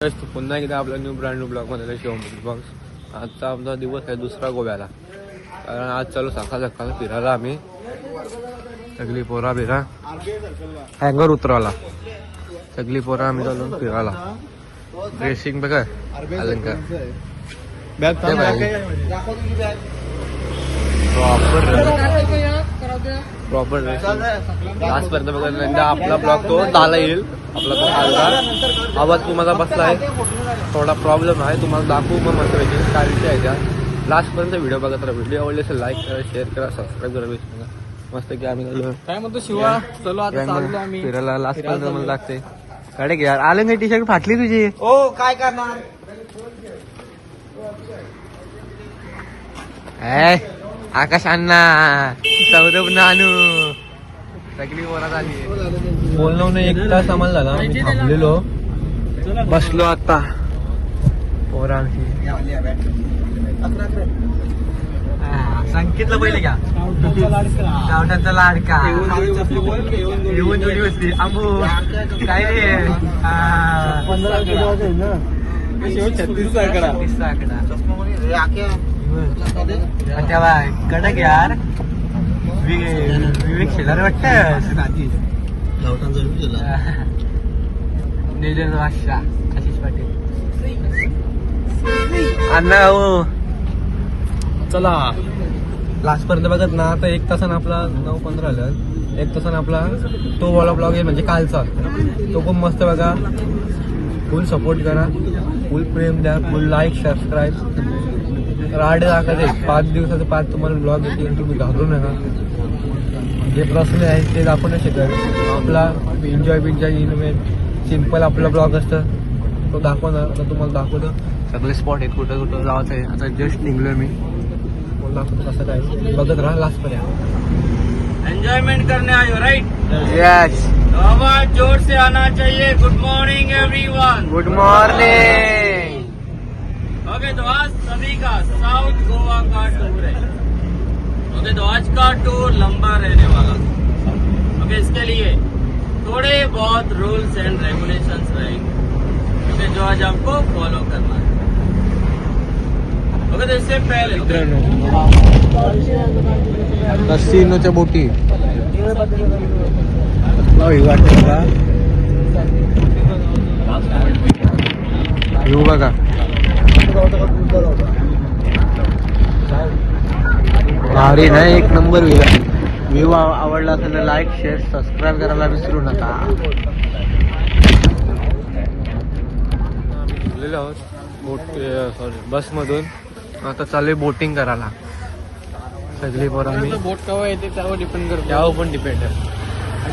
पुन्हा एकदा आपला न्यू ब्रँड न्यू ब्लॉगमध्ये शिवम बॉक्स आजचा आमचा दिवस आहे दुसरा गोव्याला. कारण आज चालू सकाळ सकाळ फिरायला आम्ही. सगळी पोरा बिरा हँगर उतरवला सगळी पोरा आम्ही चालून फिरायला. ड्रेसिंग बघा अलंकार. प्रॉपर प्रॉपर ड्रेसिंग आजपर्यंत बघा आपला ब्लॉग तो दहाला येईल. आपला तो कालचा आवाज तुम्हाला बसला आहे. थोडा प्रॉब्लेम आहे. तुम्हाला दाखवू मग मस्त पाहिजे काय विषय आहे त्या लास्टपर्यंत व्हिडिओ बघत राहा व्हिडिओ आवडले असेल लाईक करा शेअर करा सबस्क्राईब करा विसरू नका मस्त की आम्ही काय म्हणतो शिवा? चलो आता चाललो आम्ही. फिरायला लास्ट पर्यंत मला लागते. काढे घ्या आले नाही टी शर्ट फाटली तुझी. ओ काय करणार? आकाश अण्णा सौरभ नानू. सगळी वरात आली. बोललो नाही एक तास आम्हाला झाला. आम्ही थांबलेलो. बसलो आता. पोरांशी. संकेतला पहिले घ्या. गावठांचा लाडका. येऊन जोडी बसली आंबू काय रे? पंधरा छत्तीस आकडा तीसचा आकडा तेव्हा कडक यार. विवेक शेजारी वाटत. निजन वाशा आशिष पाटील. अण्णा हो. चला. लास्ट पर्यंत बघत ना आता एक तासान आपला नऊ पंधरा आलं एक तासान आपला तो वाला ब्लॉग आहे म्हणजे कालचा. तो खूप मस्त बघा. फुल सपोर्ट करा. फुल प्रेम द्या. फुल लाईक सबस्क्राईब राडे दाखवते पाच दिवसाचे पाच तुम्हाला ब्लॉग येतील तुम्ही घाबरू नका. जे प्रश्न आहे ते दाखवू नाही शकत. आपला एन्जॉय बिन्जॉय इनमेट सिंपल आपला ब्लॉग असतं तो दाखवणार आता तुम्हाला दाखवतो. सगळे स्पॉट आहेत कुठं कुठं जायचं आहे आता जस्ट निघलोय मी. दाखवतो कसं काय. बघत राहा लास्ट पर्यंत. एंजॉयमेंट करने आयो राइट येस आवाज जोर से आना चाहिए. Good morning everyone good morning okay तो आज सभी का, साउथ गोवा का टूर है। ओके तो आज का टूर लंबा रहने वाला। ओके, इसके लिए थोड़े बहुत रूल्स एंड रेगुलेशंस रहेंगे। ओके, जो आज आपको फॉलो करना है। ओके तो इससे पहले कसिनोच्या बोटी वाटते का। येऊ बघा भारी नाही एक नंबर व्ह्यू व्ह्यू आवडला असेल तर लाईक शेअर सबस्क्राईब करायला विसरू नका. आहोत. बोट सॉरी बसमधून. आता चालू बोटिंग करायला. सगळी पोरं आम्ही बोट केव्हा येते त्यावर डिपेंड करतो त्यावर पण डिपेंड आहे.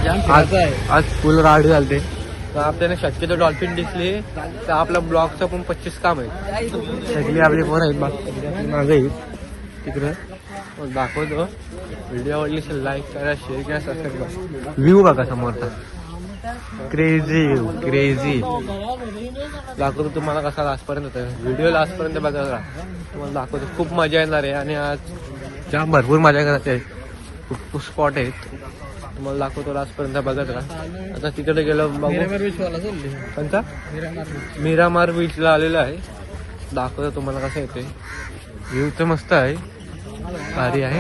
आज फिरायचं आहे. आज फुल राडी झालते. तर आपल्याला शक्यतो डॉल्फिन दिसली. तर आपल्या ब्लॉगचं पण पच्चीस काम आहे. सगळी आपली पोरं आहेत बाकी मागे आहेत. तिकडं. मग दाखवतो. व्हिडिओ आवडली असेल लाईक करा शेअर करा सबस्क्राईब करा. व्ह्यू बघा समोरचा क्रेझी क्रेझी दाखवतो तुम्हाला कसा लास्टपर्यंत होता व्हिडिओ लास्टपर्यंत बघा तुम्हाला दाखवतो. खूप मजा येणार आहे. आणि आज जाम भरपूर मजा करत आहे. खूप स्पॉट आहेत. तुम्हाला दाखवतो लास्टपर्यंत बघत राहा. आता तिकडे गेलो बघू. मिरामार बीच वाला चालले कोणता? मिरामार बीच मीरामार बीचला आलेलो आहे. दाखवतो तुम्हाला कसं येते व्ह्यू तर मस्त आहे. भारी आहे.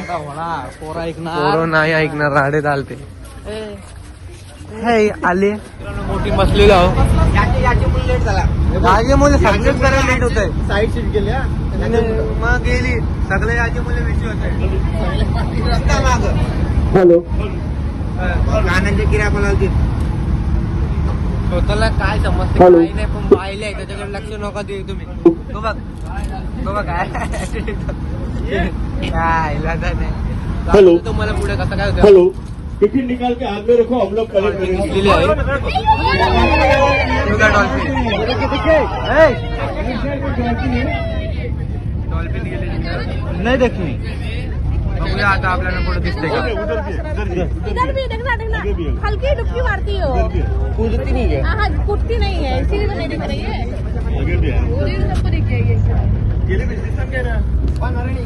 पोरा ऐकणार पोरं नाही ऐकणार राडे चालते. हे आले. मोठी बसलेलो आहो. माझे मुले सगळेच करायला लेट होत आहे साईड सीट गेल्या मग गेली. सगळे याचे मुले बेशी होत हॅलो कानांच्या किऱ्या बोलावतील स्वतःला काय समजते. काही नाही पण पाहिले आहे त्याच्याकडे लक्ष नका देऊ तुम्ही. तो बघ तो बघ काय? काय नाही. तुम्हाला पुढे कसं काय होतं हेलो. टिफिन निकाल के हाथ में रखो हम लोग कलेक्ट करेंगे डॉल्फिन. नाही देखली बघूया आता आपल्याला पुढे दिसते का. इधर भी देखना देखना. आगे भी। हल्की डुबकी मारती हो. कूदती नहीं है हाँ हाँ कुटती नहीं है इसीलिए तो नहीं दिख रही है आगे भी है। पूरी सबको दिख जाएगी केले भी सिस्टम क्या है?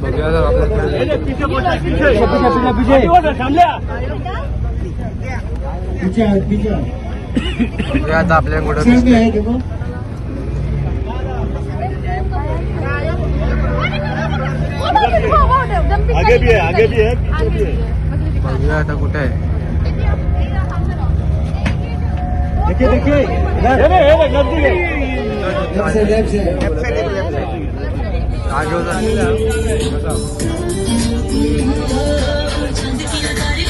बघूया आता आपल्याला ए, पीछे पहुंचा, पीछे पीछे थांब लिया पीछे पीछे बघूया आता आपल्याला कुठं भी दिसते है देखो आगे भी है आगे भी है। पीछे भी है। बघूया आता कुठे आहे देखिए है।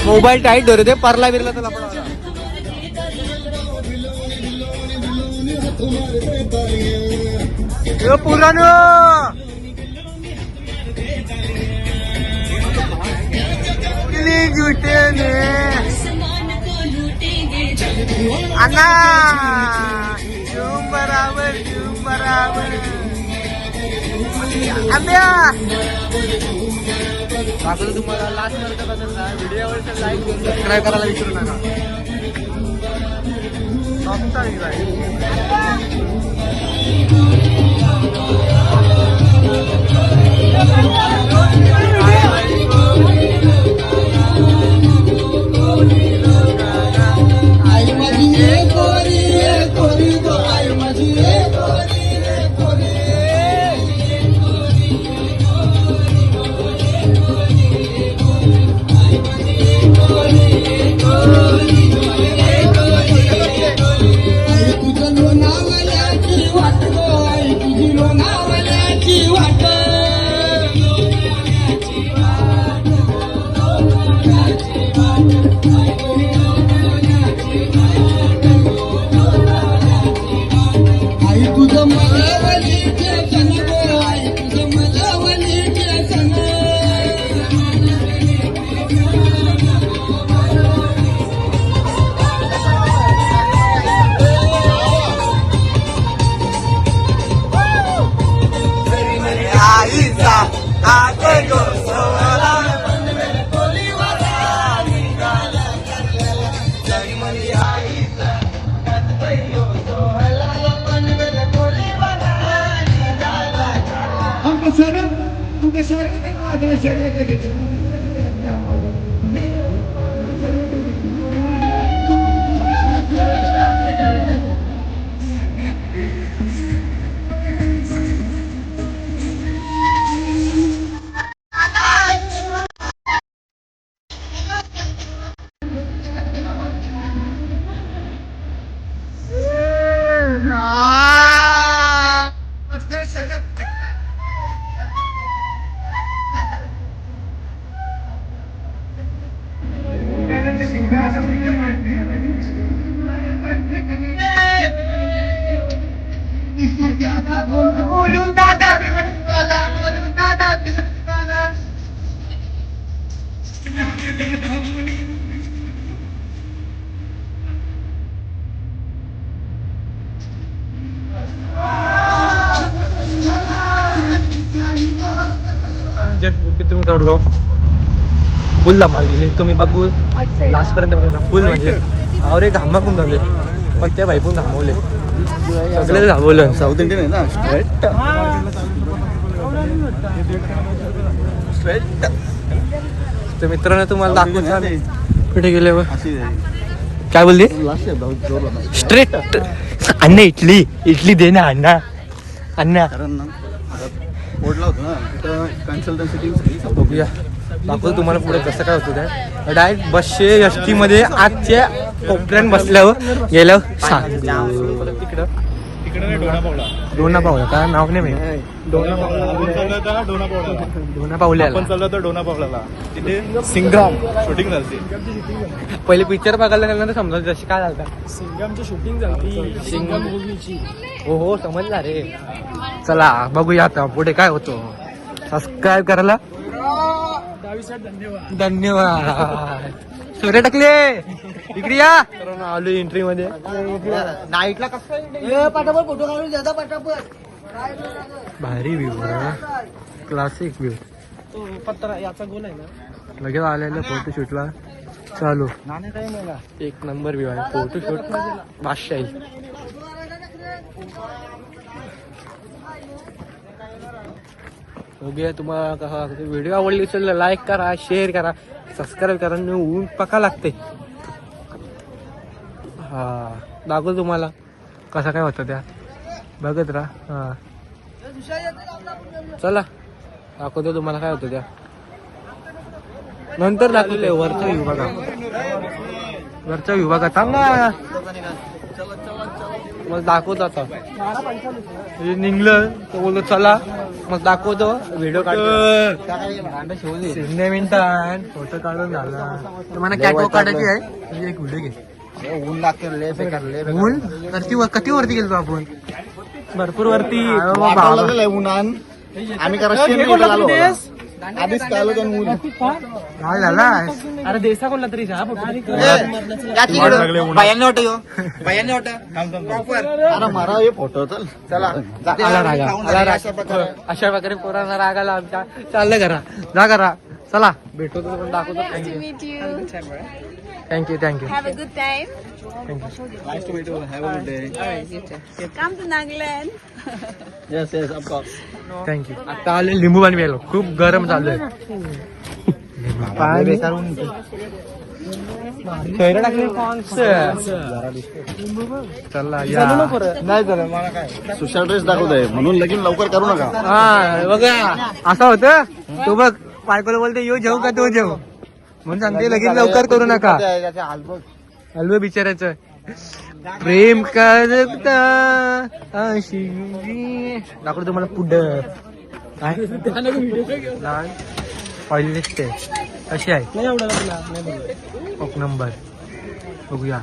मोबाईल टाईट धरू दे परला बिरला तर लपडा पुराण अन्ना झूम बराबर झूम बराबर आंब्या दाखवलं तुम्हाला लास्ट पर्यंत बघत ना व्हिडिओवर लाईक सबस्क्राईब करायला विसरू नका. सबस्क्राईब तुझं Çünkü sen adını sen ne dedin? फुल धमाल तुम्ही बघू लास्ट पर्यंत बघा. फुल म्हणजे आवरे घामाकून झाले मग त्या बाईकून थांबवले सगळे थांबवलं साऊथ इंडियन आहे ना? स्ट्रेट तर मित्रांनो तुम्हाला आम्ही. कुठे गेले काय बोलली? स्ट्रेट अण्णा इटली. इटली दे ना अण्णा. अण्णा ओढला होता ना तिथं कन्सल्टन्सी टीम सगळी बघूया. दाखवतो तुम्हाला पुढे कसं काय होतं काय डायरेक्ट बसशे एस टी मध्ये आजच्या कोपऱ्यात बसल्यावर गेल्यावर सांग. तिकडं तिकडे डोना पावला पावला का? नाव नाही माहिती. डोना पावला. डोना पावला. दोना पावल्या आपण चाललो होतो डोना पावलाला. तिथे सिंग्राम शूटिंग झाली पहिले पिक्चर बघायला गेलं तर समजा जशी काय झालं सिंग्रामची शूटिंग झाली सिंगम हो हो समजला रे. चला बघूया आता पुढे काय होतो. सबस्क्राईब करायला. धन्यवाद. सूर्य टाकले. इकडे या. आलो एंट्री मध्ये. नाईटला कसं पटापट फोटो काढून द्या पटापट भारी व्ह्यू क्लासिक व्ह्यू पत्रा याचा गोल आहे ना. लगेच आलेलं फोटोशूटला चालू. एक नंबर व्ह्यू आहे. फोटोशूट बादशाही. बघूया तुम्हाला कसा व्हिडिओ आवडली असेल लाईक करा शेअर करा सबस्क्राईब करा आणि ऊन पका लागते. हा दाखव तुम्हाला कसा काय होतं त्या. बघत राहा. हां. चला दाखवतो तुम्हाला काय होतं त्या. नंतर दाखवले वरचा विभाग वरचा विभाग बघा ना मग दाखवतो आता. हे निघलं तो बोलतो चला. मग दाखवतो व्हिडिओ काढतो. शून्य मिनिटात फोटो काढून झाला. तुम्हाला कॅटवॉक काढायची आहे? म्हणजे एक व्हिडिओ घे. ऊन लागते लय बेकार लय बेकार. ऊन? तर ती वर- किती वरती गेलो आपण? भरपूर वरती. उन्हान आम्ही का रशियन आलो. आधीच ऊन काय झाला अरे देसा कोणला तरी अरे मारा हे फोटो चल जा. आला रागा अशा प्रकारे. पोरांना राग आला आमच्या चाललं करा जा करा चला. तर पण दाखवतो. Thank you thank you. थँक्यू आता आले लिंबू पाणी प्यायलो. खूप गरम चालू आहे चला या. नाही झालं मला काय? सुशाल ड्रेस दाखवतोय. म्हणून लगीन लवकर करू नका. हा बघा असं होतं? तो बघ. बायकोला बोलते येऊ जेऊ का तो जेऊ? म्हणून सांगते लगेच लवकर करू नका. हलव बिचारायचं प्रेम करता अशी. दाखवतो तुम्हाला पुढं. काय? पहिली दिसते कशी आहे? एक नंबर. बघूया.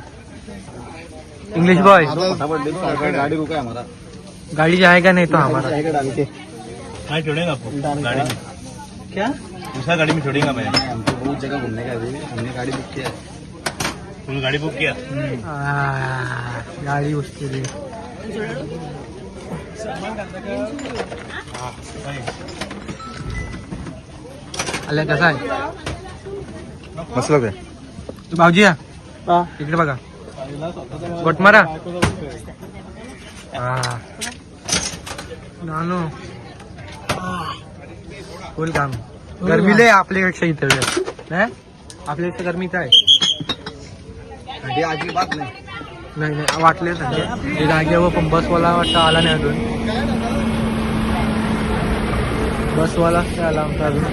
इंग्लिश बॉय गाडी रुका हमारा गाडी आहे का नाही तो हाँ में क्या? दूसरा गाड़ी में छोड़ेगा मैं। हमको बहुत जगह घूमने का है अभी। हमने गाड़ी बुक किया तुमने गाड़ी बुक किया? आ, गाडी उचलेली आल्या कसा आहे मस्त लोक तू भाऊजी या इकडे बघा। गोट मारा? हा नानो। फुल काम। गरमी लय आपल्यापेक्षा इथे नाही? आपल्यापेक्षा गरमीच आहे. हे अजिबात नाही. नाही नाही वाटले हे जागेवर पण बसवाला वाटतं आला नाही अजून. बसवाला काय आला आमचा अजून?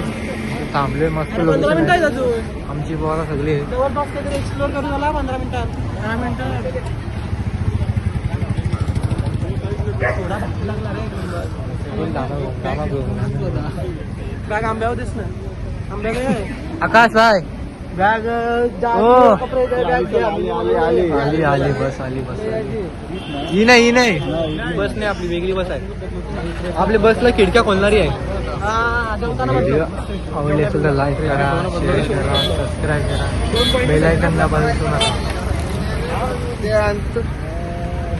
थांबले मस्त आहे. आमची पोरा सगळी आहे. आकाश आहे बॅग आली आली बस आली बस आली. ही नाही ही नाही. बस नाही आपली वेगळी बस आहे. आपल्या बसला खिडक्या खोलणारी आहे. व्हिडिओ आवडली असेल तर लाईक करा शेअर करा सबस्क्राईब करा. बेल आयकन दाबायला नका.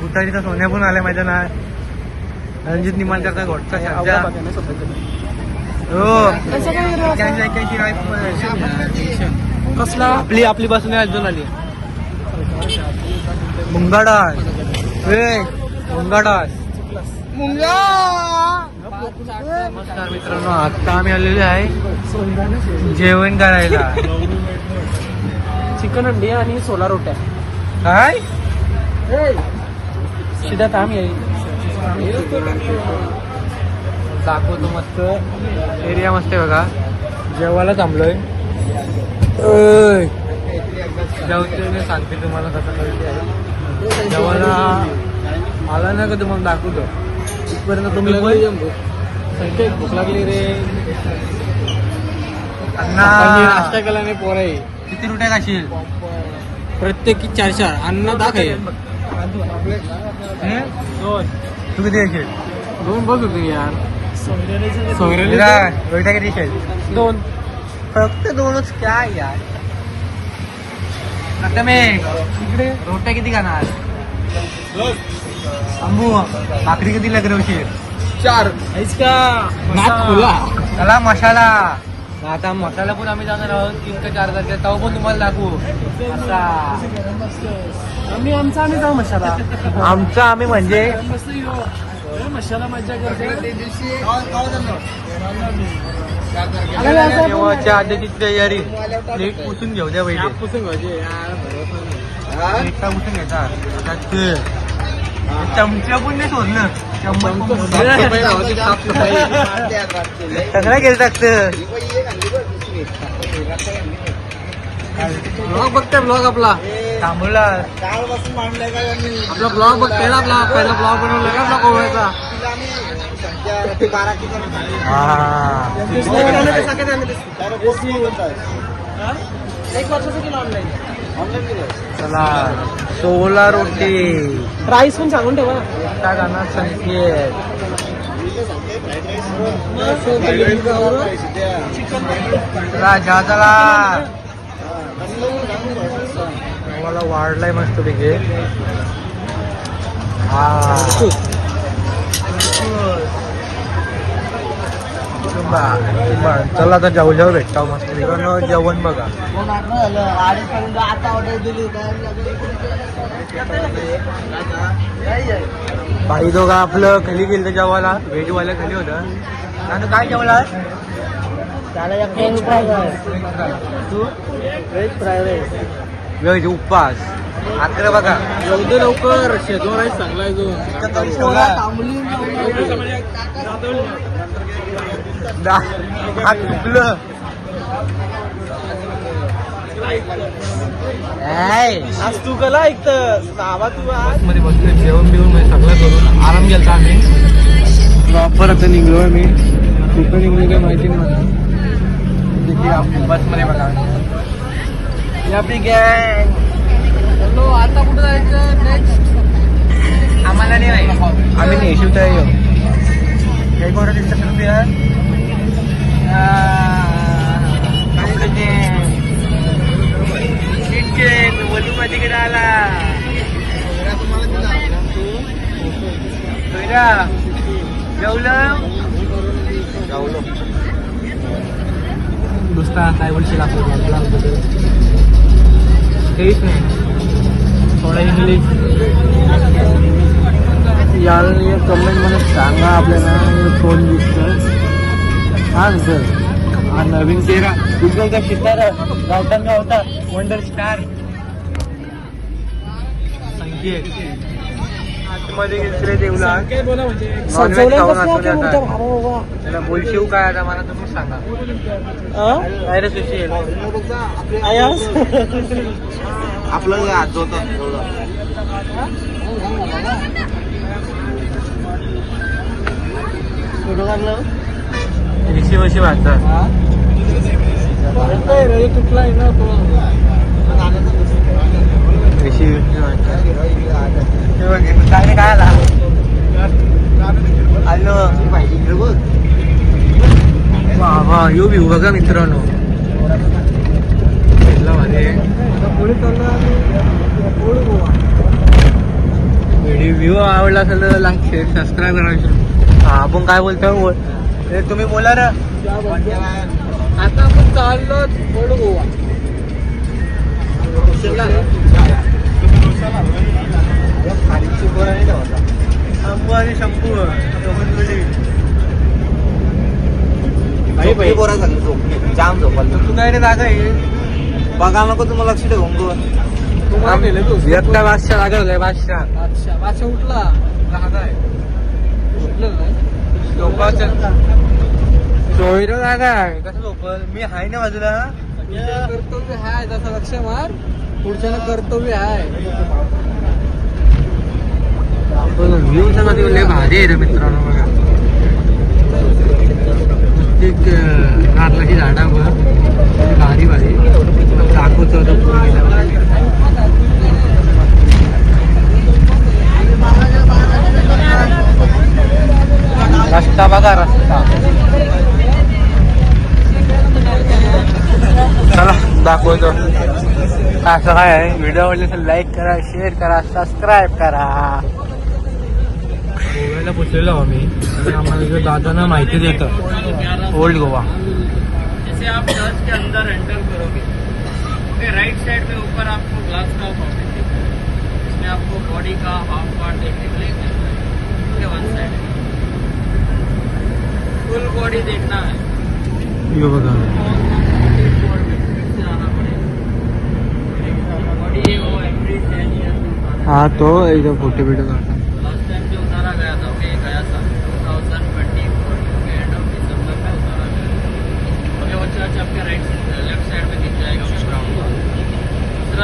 भुतारीचा सोन्या पण आल्या माझ्या ना? रणजित निमालकरचा घोटचा एक्क्याऐंशी कसला? आपली आपली बस नाही अजून आली. मुंगाडास ए मुंगाडास नमस्कार मित्रांनो आता आम्ही आलेले आहे जेवण करायला. चिकन अंडी आणि सोला रोट्या. काय? शिदात आम्ही दाखवतो मस्त. एरिया मस्त आहे बघा. जेवायला थांबलोय. जेवते मी सांगते तुम्हाला कसं आहे जेवायला आला ना का तुम्हाला दाखवतो. तिथपर्यंत तुम्ही भूक लागली रे. अण्णा. नाश्ता केला नाही पोर आहे. किती रुट्या खाशील? प्रत्येकी चार चार. अण्णा दाखव दोन. तू किती दोन बघ होते यार. रोट्या किती येशील दोन. फक्त दोनच काय यार. आता मी इकडे रोट्या किती खाणार? अंबू भाकरी किती लग्नवशील चार. चला मसाला. आता मसाला पण आम्ही जाणार आहोत. तीन का चार तारखेला. तेव्हा पण तुम्हाला दाखवू. असा. आम्ही आमचा आम्ही जाऊ मसाला. आमचा आम्ही म्हणजे तेव्हाच्या आधीची तयारी. नीट पुसून घेऊ द्या पहिले. पुसून घ्यायचे. पुसून चमच्या पण नाही सोडलं. सगळं गेलं टाकतं. ब्लॉग बघते ब्लॉग आपला. यांनी? आपला ब्लॉग बघते ना आपला. पहिला ब्लॉग बनवला का आपला. हा. केलं. चला. सोला रोटी. राईस पण सांगून ठेवा त्या गाण्यात संकेत. राजा चला. मला वाढलाय मस्त पैकी. हा. चला आता जाऊ जाऊ भेटता मस्त जेवण बघा. बाई दोघं आपलं खाली गेलं जेवायला. व्हेजवाल्या खाली होतं. आणि काय जेवला व्हेज उपवास. आता बघा. एवढं लवकर? शेजवा राईस चांगला आहे जो हात. आज तू कला ऐकत सावा तू आज. मध्ये बसलो जेवण बिवणमध्ये सगळं करून आराम केला आम्ही. प्रॉपर आता निघलो मी कुठं निघलो काय माहिती नाही बसमध्ये बघा. ही आपली गँग आता कुठं जायचं नेक्स्ट आम्हाला नाही माहिती. आम्ही नाही शिवता येऊ काही कोणा दिसत तुम्ही वधू मध्ये कडे आला सोयरा, जेवलं जेवलो दुसरा काय बोलशील आपल्याला काहीच नाही. थोडा इंग्लिश याला कमेंटमध्ये सांगा आपल्याला. फोन दिसत हा सर हा नवीन चेहरा. गुगलचा सितारा गावठाणला होता. Wonder star Sanket. आतमध्ये गेले काय बोला म्हणजे खाऊन आता. त्याला बोलशिव काय आता मला तुम्ही सांगा? काय रे सुशील? आपलं आज होतं. फोटो काढलं? वाटतात येतोय रे, तुटलाय ना तो. ऋषी काय काय आला आलो. वा वा यो व्ह्यू बघा मित्रांनो. व्हिडिओ व्ह्यू आवडला असेल तर लाईक शेअर सबस्क्राईब करा. हा आपण काय बोलतो तुम्ही बोला रे आता आपण चाललो गोवा शंभू आणि शंभू झोपली पोरा सगळी झोपली जाम झोपल तू काय रे जागा आहे. बघा नको तुम्हाला लक्ष ठेवून गो तुम्हाला नेलं तू. एकटा बादशाह जागा होलाय बादशाह. बादशाह बादशाह उठला. जागा आहे. उठलं नाही. झोपाचं सोयरं जागा आहे. कसं झोपल? मी आहे ना बाजूला. कर्तव्य आहे त्याचं लक्ष मार. पुढच्यानं कर्तव्य आहे. व्ह्यू सगळं ते लय भारी आहे रे मित्रांनो बघा. नुसती नारळाची झाडावर भारी भारी. दाखवतो होतं पूर्ण रस्ता बघा रस्ता. चला दाखवतो. असं काय व्हिडिओ आवडले तर लाईक करा शेअर करा सबस्क्राईब करा। गोव्याला पोचलेलो आम्ही. आम्हाला दादांना माहिती देतं. ओल्ड गोवा. जैसे आप चर्च के अंदर एंटर करोगे. ओके राइट साइड में ऊपर आपको ग्लास का दिखेगा। इसमें आपको बॉडी का हाफ़ पार्ट देखने के लिए मिलता है। वन साइड फुल बॉडी देखना है। यो बघा. हाँ, हाँ तो, तो इधर फ़ोटो वीडियो का लास्ट टाइम जो उतारा गया था गया था। Two thousand twenty four end of December उतारा गया। वो चर्च अच्छा आपके राइट लेफ़्ट साइड में दिख जाएगा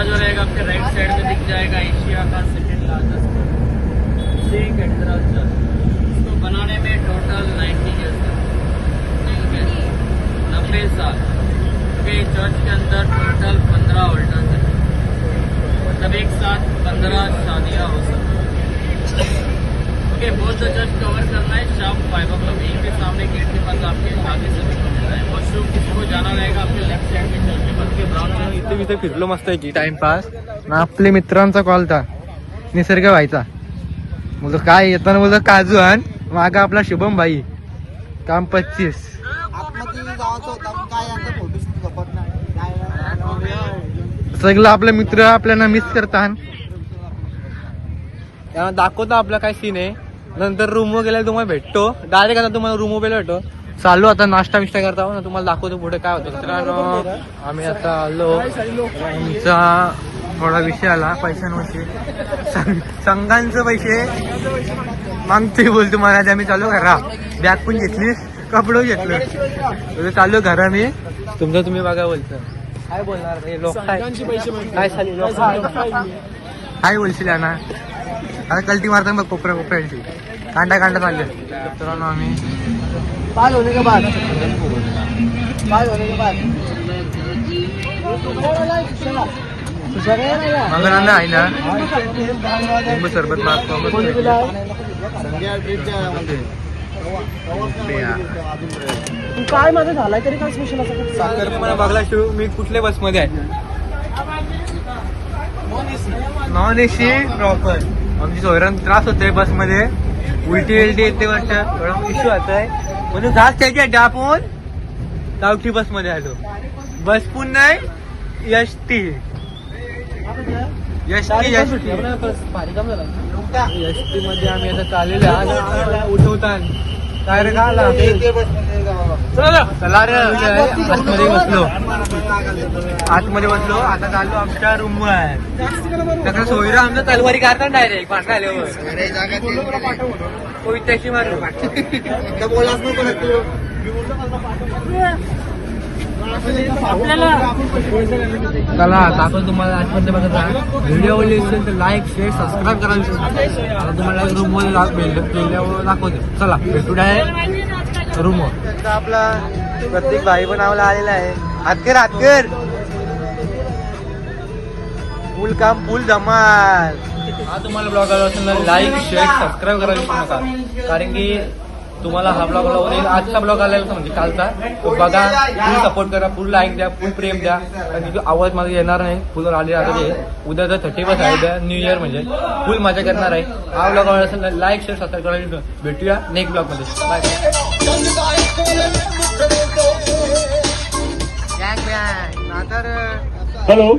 जो रहेगा आपके राइट साइड में दिख जाएगा एशिया का second largest Shri cathedral church इसको बनाने में टोटल नाइन्टी है। नब्बे साल। ओके चर्च के अंदर टोटल पंद्रह ऑल्टर्स हैं। सब एक साथ पंद्रह शादियाँ हो सकती ओके बहुत जस्ट कवर करना है शाम फाइव ओ क्लॉक यहीं के सामने गेट के पास आपके आगे से इथे फिरलो मस्त आहे की. टाइमपास ना आपले मित्रांचा कॉल था. निसर्ग व्हायचा. मुलं काय येताना मुलं काजू आण. मागा आपला शुभम भाई. काम पच्चीस. सगळं आपले मित्र आपल्याला मिस करतात. त्यांना दाखवतो आपला काय सीन आहे. नंतर रूम वर गेल्यावर तुम्हाला भेटतो. डायरेक्ट आता तुम्हाला रूम वर भेटतो. चालू आता नाश्ता बिश्ता करता हो ना तुम्हाला दाखवतो पुढे काय होतं. मित्रांनो आम्ही आता आलो. आमचा थोडा विषय आला पैशांविषयी. संघांचं पैसे. मागते बोलतो मला आम्ही चालू घरा बॅग पण घेतली कपडे घेतलं. चालू घरा मी. तुमचं तुम्ही बघा बोलतो. काय बोलणार रे लोक? काय काय चालू लोक काय बोलशील ना आता कल्टी मारता बघ कोपऱ्या कोपऱ्यांची कांडा कांडा चालले. मित्रांनो आम्ही. पाच होणे का पाच पाच होणे का मंगळांना आहे ना? लिंबू सरबत मागतो. काय माझं झालाय तरी काय स्पेशल असं साखर बघला शिव मी कुठल्या बसमध्ये आहे? नॉन एसी प्रॉपर आमची सोयरान त्रास होतोय बसमध्ये. उलटी उलटी येते वाटतं. थोडा इश्यू होतोय. म्हणून घास त्याची आपण गावठी बसमध्ये आलो. बस पण नाही S T S T S T S T मध्ये आम्ही आता चाललेलो आहे. आज उठवता काय रे का आला. चला रे. आतमध्ये बसलो. आतमध्ये बसलो. आता चाललो आमच्या रूम वर. त्याचा सोयरा आमचा तलवारी काढतात डायरेक्ट पाठवा आल्यावर. मारू बोलाच तू. चला आता आपण तुम्हाला आजपर्यंत बघत व्हिडिओ आवडली असेल तर लाईक शेअर सबस्क्राईब करा विसरू आता तुम्हाला रूममध्ये गेल्यावर दाखवते. चला भेटू आहे रूम आपला प्रत्येक भाई पण आम्हाला आलेला आहे. हातकर हातकर. फुल काम फुल धमाल. हा तुम्हाला ब्लॉग आवडला असेल लाईक शेअर सबस्क्राईब करायला विसरू नका. कारण की तुम्हाला हा ब्लॉग आवडेल आजचा ब्लॉग आलेला होता म्हणजे कालचा. तो बघा फुल सपोर्ट करा फुल लाईक द्या फुल प्रेम द्या. की तो आवाज माझा येणार नाही फुल आले आता ते उद्याचा थर्टी फर्स्ट आहे उद्या न्यू इयर म्हणजे. फुल मजा करणार आहे. हा ब्लॉग आवडला असेल लाईक शेअर सबस्क्राईब करायला. भेटूया नेक्स्ट ब्लॉगमध्ये. Bye hello